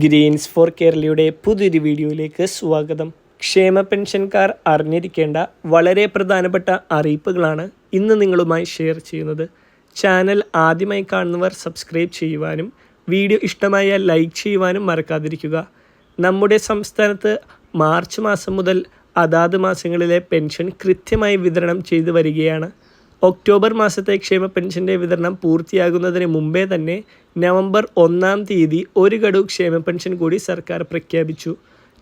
Green's four കേരളയുടെ പുതിയൊരു വീഡിയോയിലേക്ക് സ്വാഗതം. ക്ഷേമ പെൻഷൻകാർ അറിഞ്ഞിരിക്കേണ്ട വളരെ പ്രധാനപ്പെട്ട അറിയിപ്പുകളാണ് ഇന്ന് നിങ്ങളുമായി ഷെയർ ചെയ്യുന്നത്. ചാനൽ ആദ്യമായി കാണുന്നവർ സബ്സ്ക്രൈബ് ചെയ്യുവാനും വീഡിയോ ഇഷ്ടമായ ലൈക്ക് ചെയ്യുവാനും മറക്കാതിരിക്കുക. നമ്മുടെ സംസ്ഥാനത്ത് മാർച്ച് മാസം മുതൽ അതാത് മാസങ്ങളിലെ പെൻഷൻ കൃത്യമായി വിതരണം ചെയ്തു വരികയാണ്. ഒക്ടോബർ മാസത്തെ ക്ഷേമ പെൻഷന്റെ വിതരണം പൂർത്തിയാകുന്നതിന് മുമ്പേ തന്നെ നവംബർ ഒന്നാം തീയതി ഒരു ഗഡു ക്ഷേമ പെൻഷൻ കൂടി സർക്കാർ പ്രഖ്യാപിച്ചു.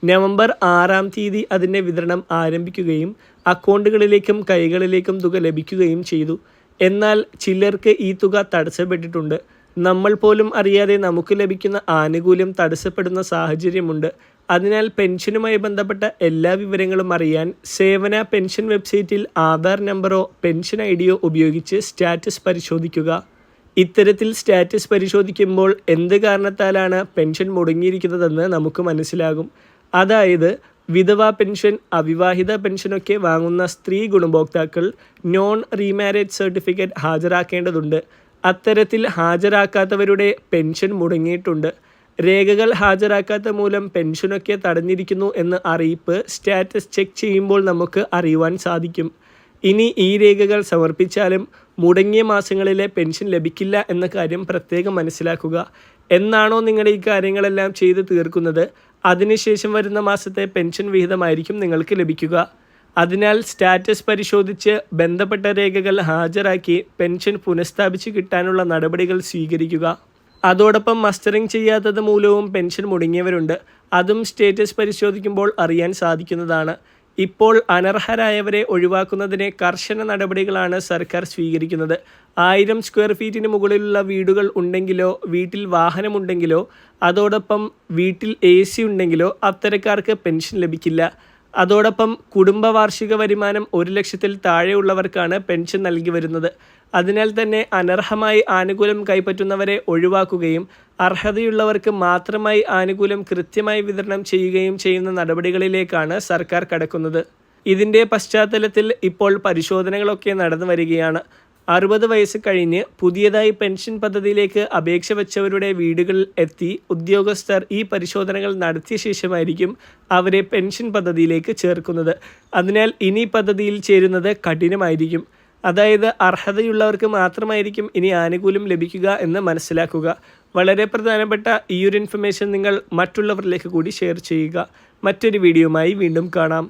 നവംബർ ആറാം തീയതി അതിന്റെ വിതരണം ആരംഭിക്കുകയും അക്കൗണ്ടുകളിലേക്കും കൈകളിലേക്കും തുക ലഭിക്കുകയും ചെയ്തു. എന്നാൽ ചിലർക്ക് ഈ തുക തടസ്സപ്പെട്ടിട്ടുണ്ട്. നമ്മൾ പോലും അറിയാതെ നമുക്ക് ലഭിക്കുന്ന ആനുകൂല്യം തടസ്സപ്പെടുന്ന സാഹചര്യമുണ്ട്. അതിനാൽ പെൻഷനുമായി ബന്ധപ്പെട്ട എല്ലാ വിവരങ്ങളും അറിയാൻ സേവന പെൻഷൻ വെബ്സൈറ്റിൽ ആധാർ നമ്പറോ പെൻഷൻ ഐ ഡിയോ ഉപയോഗിച്ച് സ്റ്റാറ്റസ് പരിശോധിക്കുക. ഇത്തരത്തിൽ സ്റ്റാറ്റസ് പരിശോധിക്കുമ്പോൾ എന്ത് കാരണത്താലാണ് പെൻഷൻ മുടങ്ങിയിരിക്കുന്നതെന്ന് നമുക്ക് മനസ്സിലാകും. അതായത് വിധവ പെൻഷൻ അവിവാഹിത പെൻഷനൊക്കെ വാങ്ങുന്ന സ്ത്രീ ഗുണഭോക്താക്കൾ നോൺ റീമാരേജ് സർട്ടിഫിക്കറ്റ് ഹാജരാക്കേണ്ടതുണ്ട്. അത്തരത്തിൽ ഹാജരാക്കാത്തവരുടെ പെൻഷൻ മുടങ്ങിയിട്ടുണ്ട്. രേഖകൾ ഹാജരാക്കാത്ത മൂലം പെൻഷനൊക്കെ തടഞ്ഞിരിക്കുന്നു എന്ന അറിയിപ്പ് സ്റ്റാറ്റസ് ചെക്ക് ചെയ്യുമ്പോൾ നമുക്ക് അറിയുവാൻ സാധിക്കും. ഇനി ഈ രേഖകൾ സമർപ്പിച്ചാലും മുടങ്ങിയ മാസങ്ങളിലെ പെൻഷൻ ലഭിക്കില്ല എന്ന കാര്യം പ്രത്യേകം മനസ്സിലാക്കുക. എന്നാണോ നിങ്ങൾ ഈ കാര്യങ്ങളെല്ലാം ചെയ്ത് തീർക്കുന്നത്? അതിനുശേഷം വരുന്ന മാസത്തെ പെൻഷൻ വിഹിതമായിരിക്കും നിങ്ങൾക്ക് ലഭിക്കുക. അതിനാൽ സ്റ്റാറ്റസ് പരിശോധിച്ച് ബന്ധപ്പെട്ട രേഖകൾ ഹാജരാക്കി പെൻഷൻ പുനഃസ്ഥാപിച്ച് കിട്ടാനുള്ള നടപടികൾ സ്വീകരിക്കുക. അതോടൊപ്പം മസ്റ്ററിംഗ് ചെയ്യാത്തത് മൂലവും പെൻഷൻ മുടങ്ങിയവരുണ്ട്. അതും സ്റ്റേറ്റസ് പരിശോധിക്കുമ്പോൾ അറിയാൻ സാധിക്കുന്നതാണ്. ഇപ്പോൾ അനർഹരായവരെ ഒഴിവാക്കുന്നതിന് കർശന നടപടികളാണ് സർക്കാർ സ്വീകരിക്കുന്നത്. ആയിരം സ്ക്വയർ ഫീറ്റിന് മുകളിലുള്ള വീടുകൾ ഉണ്ടെങ്കിലോ വീട്ടിൽ വാഹനമുണ്ടെങ്കിലോ അതോടൊപ്പം വീട്ടിൽ എ സി ഉണ്ടെങ്കിലോ അത്തരക്കാർക്ക് പെൻഷൻ ലഭിക്കില്ല. അതോടൊപ്പം കുടുംബ വാർഷിക വരുമാനം ഒരു ലക്ഷത്തിൽ താഴെയുള്ളവർക്കാണ് പെൻഷൻ നൽകി വരുന്നത്. അതിനാൽ തന്നെ അനർഹമായി ആനുകൂല്യം കൈപ്പറ്റുന്നവരെ ഒഴിവാക്കുകയും അർഹതയുള്ളവർക്ക് മാത്രമായി ആനുകൂല്യം കൃത്യമായി വിതരണം ചെയ്യുകയും ചെയ്യുന്ന നടപടികളിലേക്കാണ് സർക്കാർ കടക്കുന്നത്. ഇതിന്റെ പശ്ചാത്തലത്തിൽ ഇപ്പോൾ പരിശോധനകളൊക്കെ നടന്നു വരികയാണ് അറുപത് വയസ്സ് കഴിഞ്ഞ് പുതിയതായി പെൻഷൻ പദ്ധതിയിലേക്ക് അപേക്ഷ വെച്ചവരുടെ വീടുകളിൽ എത്തി ഉദ്യോഗസ്ഥർ ഈ പരിശോധനകൾ നടത്തിയ ശേഷമായിരിക്കും അവരെ പെൻഷൻ പദ്ധതിയിലേക്ക് ചേർക്കുന്നത്. അതിനാൽ ഇനി പദ്ധതിയിൽ ചേരുന്നത് കഠിനമായിരിക്കും. അതായത് അർഹതയുള്ളവർക്ക് മാത്രമായിരിക്കും ഇനി ആനുകൂല്യം ലഭിക്കുക എന്ന് മനസ്സിലാക്കുക. വളരെ പ്രധാനപ്പെട്ട ഈ ഒരു ഇൻഫർമേഷൻ നിങ്ങൾ മറ്റുള്ളവരിലേക്ക് കൂടി ഷെയർ ചെയ്യുക. മറ്റൊരു വീഡിയോയുമായി വീണ്ടും കാണാം.